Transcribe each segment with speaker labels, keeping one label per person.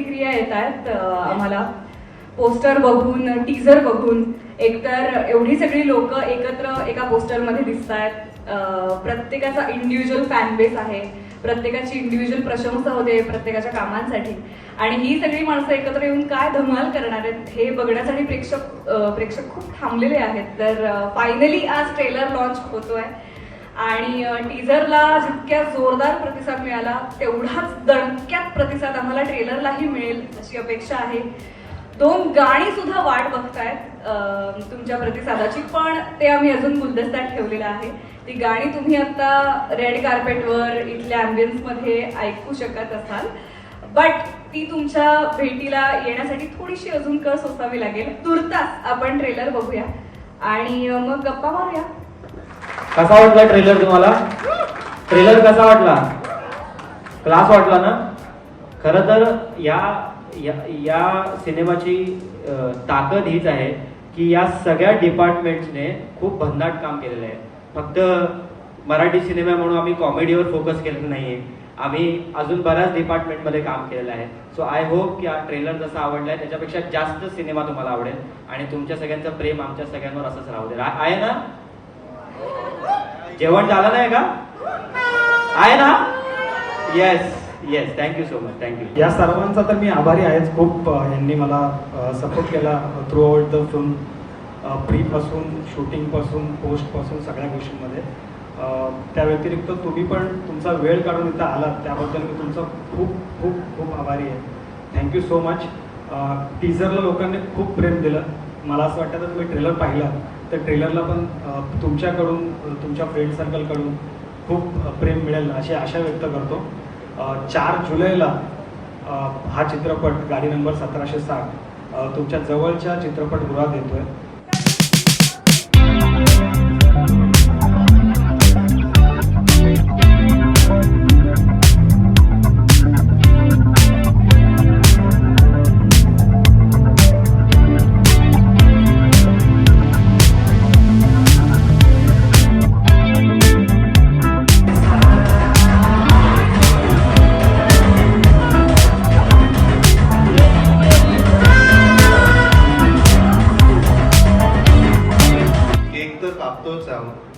Speaker 1: प्रतिक्रिया येत आहेत आम्हाला. पोस्टर बघून टीझर बघून. एकतर एवढी सगळी लोक एकत्र एका पोस्टरमध्ये दिसत आहेत प्रत्येकाचा इंडिव्हिज्युअल फॅन बेस आहे. प्रत्येकाची इंडिव्हिज्युअल प्रशंसा होते प्रत्येकाच्या कामांसाठी. आणि ही सगळी माणसं एकत्र येऊन काय धमाल करणार आहेत हे बघण्यासाठी प्रेक्षक प्रेक्षक खूप थांबलेले आहेत. तर फायनली आज ट्रेलर लॉन्च होतोय. आणि टीझरला जितक्या जोरदार प्रतिसाद मिळाला तेवढाच दणक्यात प्रतिसाद आम्हाला ट्रेलरलाही मिळेल अशी अपेक्षा आहे. दोन गाणी सुद्धा वाट बघतायत तुमच्या प्रतिसादाची पण ते आम्ही अजून गुलदस्त्यात ठेवलेलं आहे. ती गाणी तुम्ही आता रेड कार्पेटवर इथल्या ॲम्बियन्समध्ये ऐकू शकत असाल. बट ती तुमच्या भेटीला येण्यासाठी थोडीशी अजून कळ सोसावी लागेल. तुर्तास आपण ट्रेलर बघूया. आणि मग गप्पा मारूया.
Speaker 2: कसा वाटला ट्रेलर तुम्हाला? ट्रेलर कसा वाटला? क्लास वाटला ना? खरं तर या या, या सिनेमाची ताकद हीच आहे की या सगळ्या डिपार्टमेंट्सने खूप भन्नाट काम केलेलं आहे. फक्त मराठी सिनेमा म्हणून आम्ही कॉमेडीवर फोकस केलेलं नाहीये. आम्ही अजून बऱ्याच डिपार्टमेंटमध्ये काम केलेलं आहे. सो आय होप की हा ट्रेलर जसा आहे त्याच्यापेक्षा जास्त सिनेमा तुम्हाला आवडेल. आणि तुमच्या सगळ्यांचं प्रेम आमच्या सगळ्यांवर असंच राहू दे. आहे ना जेवण झालं नाही का? आहे ना? Yes yes thank you so much thank you
Speaker 3: या सर्वांचा तर मी आभारी आहेच. खूप यांनी मला सपोर्ट केला थ्रू आउट द फिल्म प्रीपासून शूटिंगपासून पोस्टपासून सगळ्या गोष्टींमध्ये. त्या व्यतिरिक्त तुम्ही पण तुमचा वेळ काढून इथं आलात त्याबद्दल मी तुमचा खूप खूप खूप आभारी आहे. थँक्यू सो मच टीझरला लोकांनी खूप प्रेम दिलं. मला असं वाटतं तर तुम्ही ट्रेलर पाहिला तर ट्रेलरला पण तुमच्याकडून तुमच्या फ्रेंड सर्कलकडून खूप प्रेम मिळेल अशी आशा व्यक्त करतो. चार जुलैला हा चित्रपट गाडी नंबर सतराशे साठ तुमच्या जवळच्या चित्रपटगृहात येतोय.
Speaker 4: आहे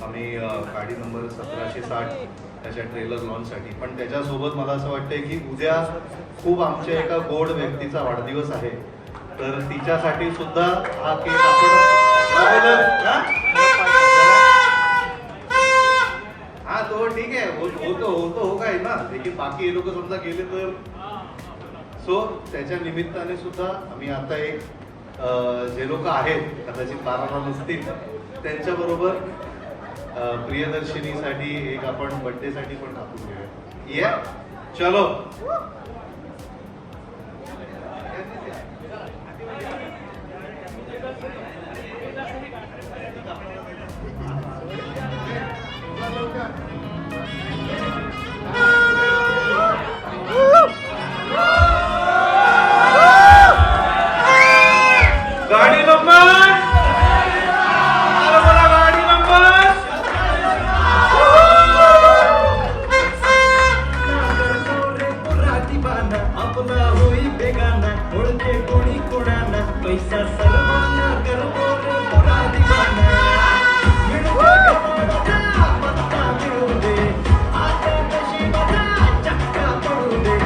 Speaker 4: आम्ही गाडी नंबर सतराशे साठ त्याच्या ट्रेलर लॉन्चसाठी. पण त्याच्यासोबत मला असं वाटतंय की उद्या खूप आमच्या एका गोड व्यक्तीचा वाढदिवस आहे. तर तिच्यासाठी सुद्धा हा केक आपण हा? तो ठीक आहे. हो, होतो होतो हो काय ना? देखील बाकी हे लोक समजा गेले तर सो त्याच्या निमित्ताने सुद्धा आम्ही आता एक जे लोक आहेत कदाचित बारा नसतील त्यांच्या बरोबर प्रियदर्शिनीसाठी एक आपण बर्थडे साठी पण टाकून घेऊया ये. चलो. गाडी
Speaker 5: आपला होई बेगाना ओळखे कोणी कोणाला पैसा सर्वांना करतो रे पुरा दिवाना मिळते गप्पाचा पत्ता मिळू दे आता नशिबाचा चक्का पडू दे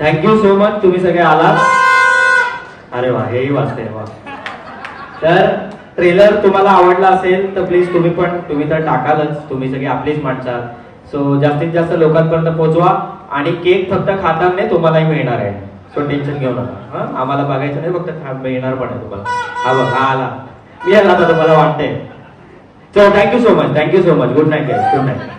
Speaker 2: थँक्यू सो मच तुम्ही सगळे आलात. अरे वा हेही वाचते वा. तर ट्रेलर तुम्हाला आवडला असेल तर प्लीज तुम्ही पण तुम्ही तर टाकालच. तुम्ही सगळे आपलीच माणसं. सो जास्तीत जास्त लोकांपर्यंत पोहोचवा. आणि केक फक्त खाताना तुम्हालाही मिळणार आहे. सो टेन्शन घेऊ नका. आम्हाला बघायचं नाही फक्त मिळणार पण आहे तुम्हाला. हा बघ हा आला. मी आला आता तुम्हाला वाटतंय. So thank you so much thank you so much good night good night